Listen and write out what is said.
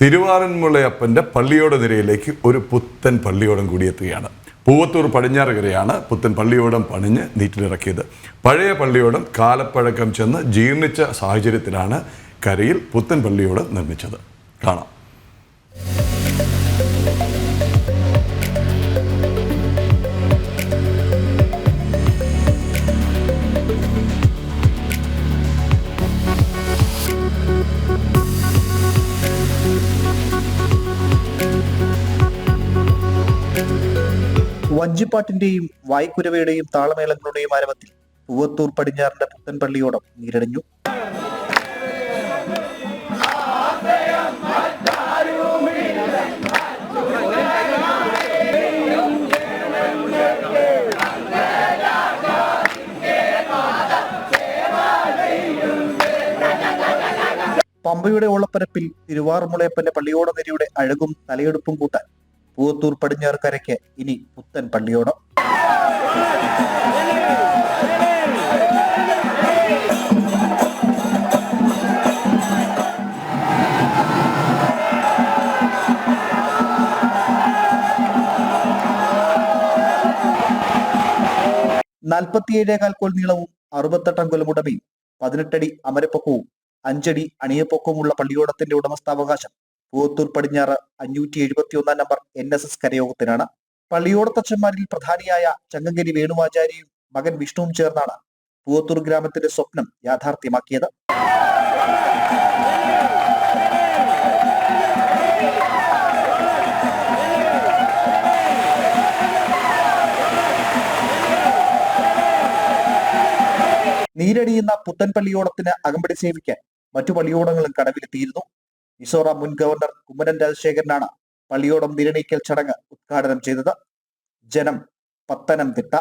തിരുവാറന്മുളയപ്പന്റെ പള്ളിയോട നിരയിലേക്ക് ഒരു പുത്തൻ പള്ളിയോടം കൂടിയെത്തുകയാണ് പൂവത്തൂർ പടിഞ്ഞാറുകരയാണ് പുത്തൻ പള്ളിയോടം പണിഞ്ഞ് നീറ്റിലിറക്കിയത്. പഴയ പള്ളിയോടം കാലപ്പഴക്കം ചെന്ന് ജീർണിച്ച സാഹചര്യത്തിലാണ് കരയിൽ പുത്തൻ പള്ളിയോടം നിർമ്മിച്ചത്. കാണാം. വഞ്ചിപ്പാട്ടിന്റെയും വായ്ക്കുരവയുടെയും താളമേളങ്ങളുടെയും ആരവത്തിൽ പൂവത്തൂർ പടിഞ്ഞാറിന്റെ പുത്തൻപള്ളിയോടം നീരടിഞ്ഞു പമ്പയുടെ ഓളപ്പരപ്പിൽ തിരുവാറുമുളയപ്പന്റെ പള്ളിയോട നിരയുടെ അഴകും തലയെടുപ്പും കൂട്ടാൻ പൂവത്തൂർ പടിഞ്ഞാറ് കരയ്ക്ക് ഇനി പുത്തൻ പള്ളിയോടം നാൽപ്പത്തിയേഴേകാൽ കോൽ നീളവും അറുപത്തെട്ട് അങ്കുലം ഉടമയും പതിനെട്ടടി അമരപ്പൊക്കവും അഞ്ചടി അണിയപ്പൊക്കവുമുള്ള പള്ളിയോടത്തിന്റെ ഉടമസ്ഥാവകാശം പൂവത്തൂർ പടിഞ്ഞാറ് അഞ്ഞൂറ്റി എഴുപത്തി ഒന്നാം നമ്പർ എൻ എസ് എസ് കരയോഗത്തിനാണ്. പള്ളിയോടത്തച്ഛന്മാരിൽ പ്രധാനിയായ ചങ്ങങ്കരി വേണുവാചാര്യയും മകൻ വിഷ്ണുവും ചേർന്നാണ് പൂവത്തൂർ ഗ്രാമത്തിന്റെ സ്വപ്നം യാഥാർത്ഥ്യമാക്കിയത്. നീരടിയുന്ന പുത്തൻ പള്ളിയോടത്തിന് അകമ്പടി സേവിക്കാൻ മറ്റു പള്ളിയോടങ്ങളും കടവിലെത്തിയിരുന്നു. മിസോറാം മുൻ ഗവർണർ കുമ്മനം രാജശേഖരനാണ് പള്ളിയോടം നിരണയിക്കൽ ചടങ്ങ് ഉദ്ഘാടനം ചെയ്തത്. ജനം പത്തനംതിട്ട.